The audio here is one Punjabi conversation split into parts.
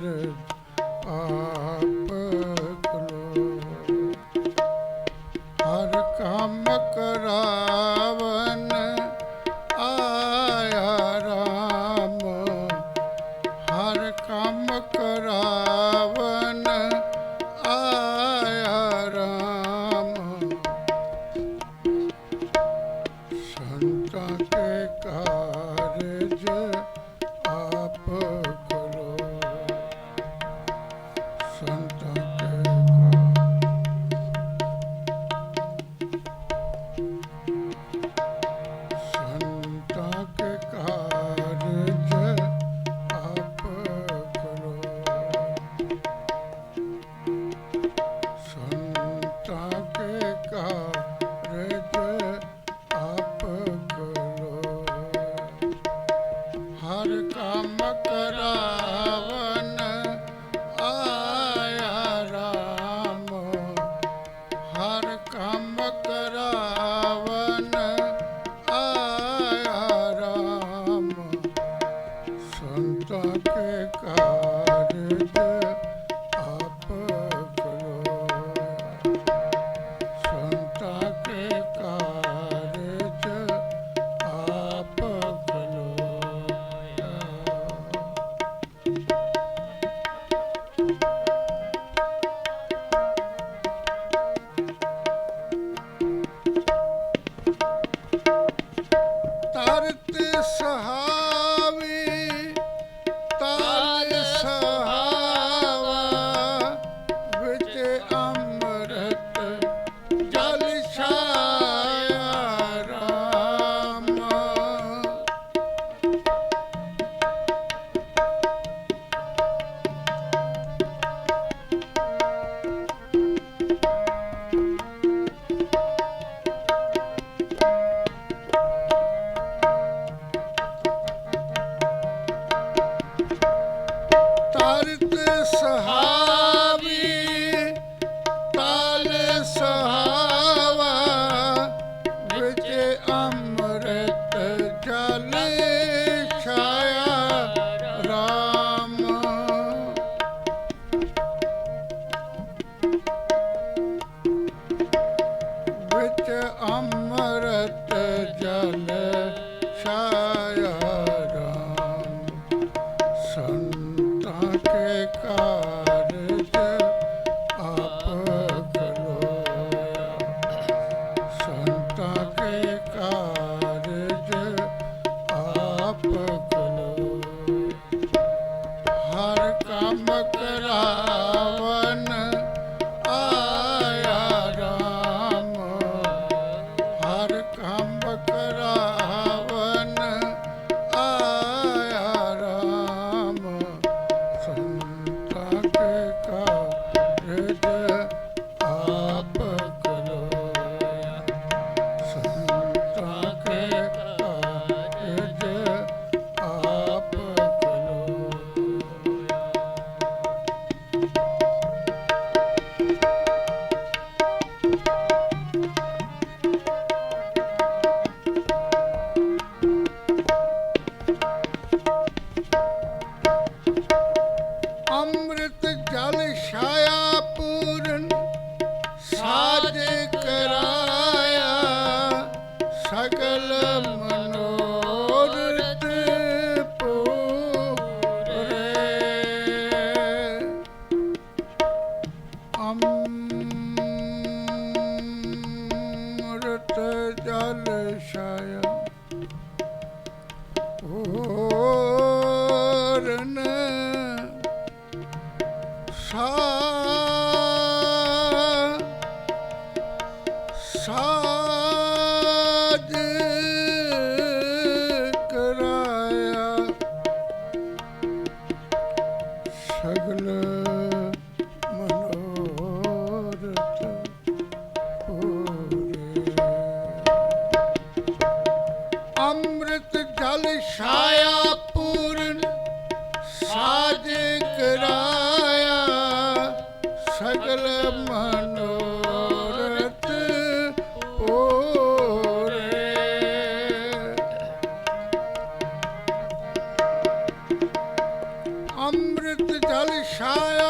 murdered সব Shut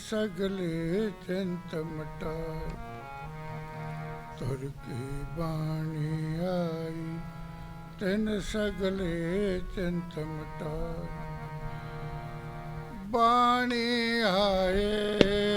ਸਗਲੇ ਚਿੰਤ ਮਟਾਈ ਤੁਰ ਕੀ ਬਾਣੀ ਆਈ ਤਿੰਨ ਸਗਲੇ ਚਿੰਤ ਮਟਾਈ ਬਾਣੀ ਆਏ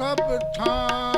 ਸਭ ਥਾਈ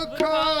Coca-Cola.